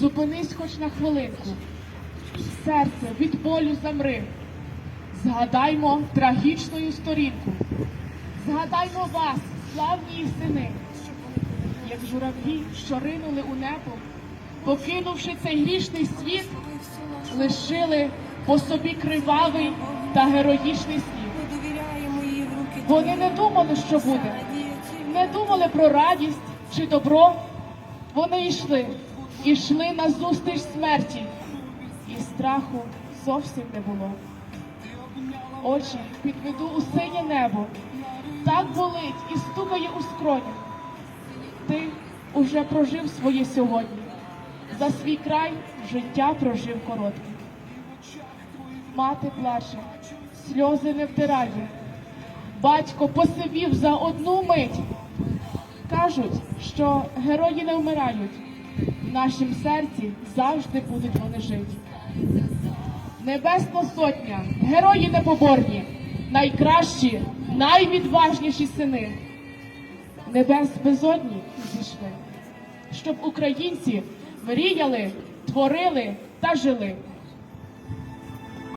зупинись хоч на хвилинку. Серце від болю замри. Згадаймо трагічну сторінку. Згадаймо вас, славні сини, як журавлі, що ринули у небо, покинувши цей грішний світ, лишили по собі кривавий та героїчний руки. Вони не думали, що буде, не думали про радість чи добро. Вони йшли, йшли на зустріч смерті, і страху зовсім не було. Очі підведу у синє небо, так болить і стукає у скронях. Ти уже прожив своє сьогодні, за свій край життя прожив коротке. Мати плаче, сльози не втирає. Батько посивів за одну мить. Кажуть, що герої не вмирають. Нашім серці завжди будуть вони жити. Небесна сотня, герої непоборні, найкращі, найвідважніші сини. Небес безодні зійшли, щоб українці мріяли, творили та жили.